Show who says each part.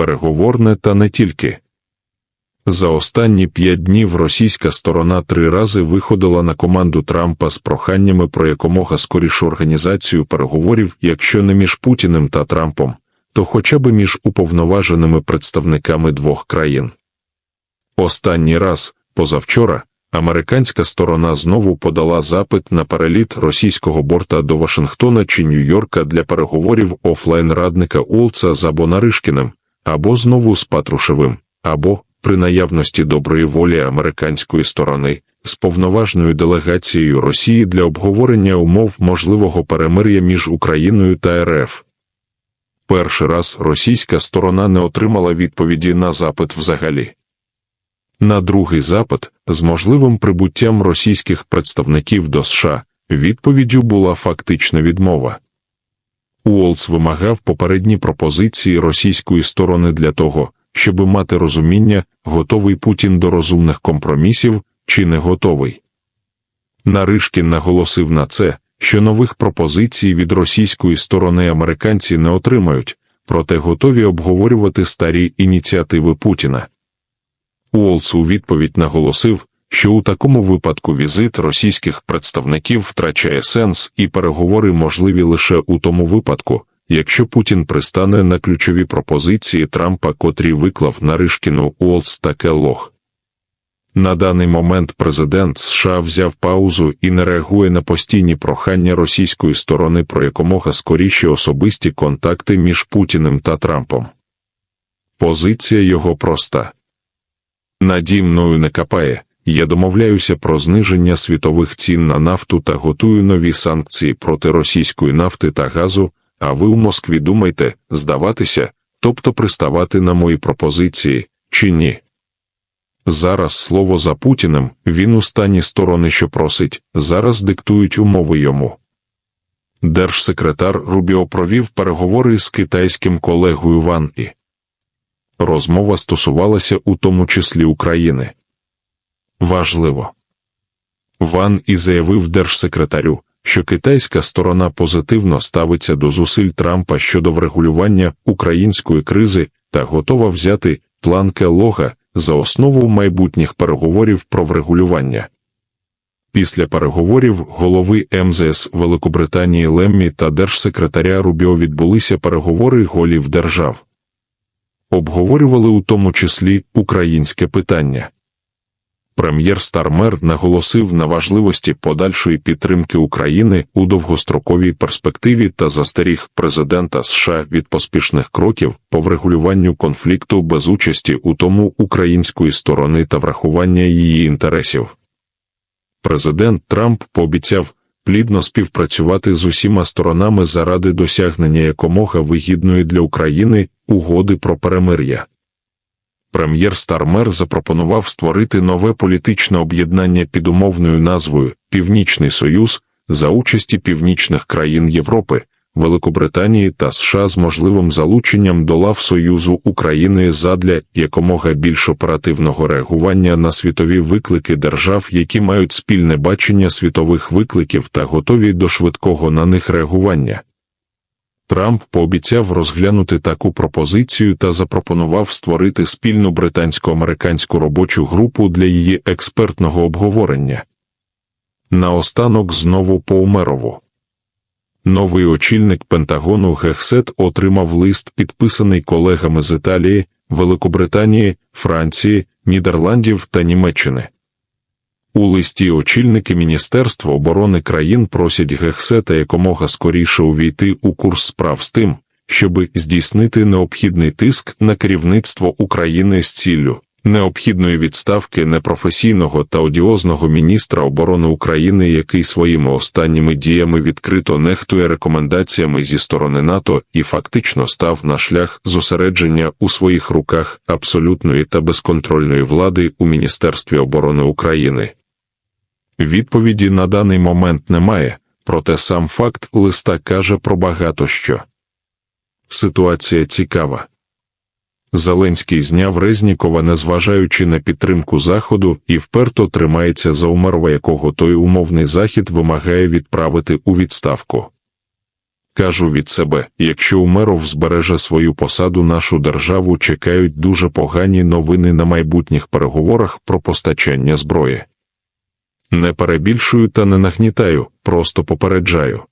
Speaker 1: переговорне та не тільки. За останні п'ять днів російська сторона три рази виходила на команду Трампа з проханнями про якомога скорішу організацію переговорів, якщо не між Путіним та Трампом, то хоча б між уповноваженими представниками двох країн. Останній раз, позавчора, американська сторона знову подала запит на переліт російського борта до Вашингтона чи Нью-Йорка для переговорів офлайн радника Олца з або Наришкіним, або знову з Патрушевим, або, при наявності доброї волі американської сторони, з повноважною делегацією Росії для обговорення умов можливого перемир'я між Україною та РФ. Перший раз російська сторона не отримала відповіді на запит взагалі. На другий запит, з можливим прибуттям російських представників до США, відповіддю була фактична відмова. Уолц вимагав попередні пропозиції російської сторони для того, щоб мати розуміння, готовий Путін до розумних компромісів чи не готовий. Наришкін наголосив на це, що нових пропозицій від російської сторони американці не отримають, проте готові обговорювати старі ініціативи Путіна. Уолц у відповідь наголосив, що у такому випадку візит російських представників втрачає сенс і переговори можливі лише у тому випадку, якщо Путін пристане на ключові пропозиції Трампа, котрі виклав Наришкіну Уолц та Келлог. На даний момент президент США взяв паузу і не реагує на постійні прохання російської сторони про якомога скоріші особисті контакти між Путіним та Трампом. Позиція його проста. Наді мною не капає, я домовляюся про зниження світових цін на нафту та готую нові санкції проти російської нафти та газу, а ви у Москві думайте, здаватися, тобто приставати на мої пропозиції, чи ні. Зараз слово за Путіним, він у стані сторони, що просить, зараз диктують умови йому. Держсекретар Рубіо провів переговори з китайським колегою Ван І. Розмова стосувалася у тому числі України. Важливо. Ван і заявив держсекретарю, що китайська сторона позитивно ставиться до зусиль Трампа щодо врегулювання української кризи та готова взяти план Келога за основу майбутніх переговорів про врегулювання. Після переговорів голови МЗС Великобританії Леммі та держсекретаря Рубіо відбулися переговори голів держав. Обговорювали у тому числі українське питання. Прем'єр Стармер наголосив на важливості подальшої підтримки України у довгостроковій перспективі та застеріг президента США від поспішних кроків по врегулюванню конфлікту без участі у тому української сторони та врахування її інтересів. Президент Трамп пообіцяв плідно співпрацювати з усіма сторонами заради досягнення якомога вигідної для України угоди про перемир'я. Прем'єр Стармер запропонував створити нове політичне об'єднання під умовною назвою Північний Союз за участі північних країн Європи, Великобританії та США з можливим залученням до лав Союзу України задля якомога більш оперативного реагування на світові виклики держав, які мають спільне бачення світових викликів та готові до швидкого на них реагування. Трамп пообіцяв розглянути таку пропозицію та запропонував створити спільну британсько-американську робочу групу для її експертного обговорення. Наостанок знову по Умерову. Новий очільник Пентагону Гехсет отримав лист, підписаний колегами з Італії, Великобританії, Франції, Нідерландів та Німеччини. У листі очільники Міністерства оборони країн просять Гехсета якомога скоріше увійти у курс справ з тим, щоб здійснити необхідний тиск на керівництво України з ціллю необхідної відставки непрофесійного та одіозного міністра оборони України, який своїми останніми діями відкрито нехтує рекомендаціями зі сторони НАТО і фактично став на шлях зосередження у своїх руках абсолютної та безконтрольної влади у Міністерстві оборони України. Відповіді на даний момент немає, проте сам факт листа каже про багато що. Ситуація цікава. Зеленський зняв Резнікова, незважаючи на підтримку Заходу, і вперто тримається за Умарова, якого той умовний захід вимагає відправити у відставку. Кажу від себе, якщо Умеров збереже свою посаду, нашу державу чекають дуже погані новини на майбутніх переговорах про постачання зброї. Не перебільшую та не нагнітаю, просто попереджаю.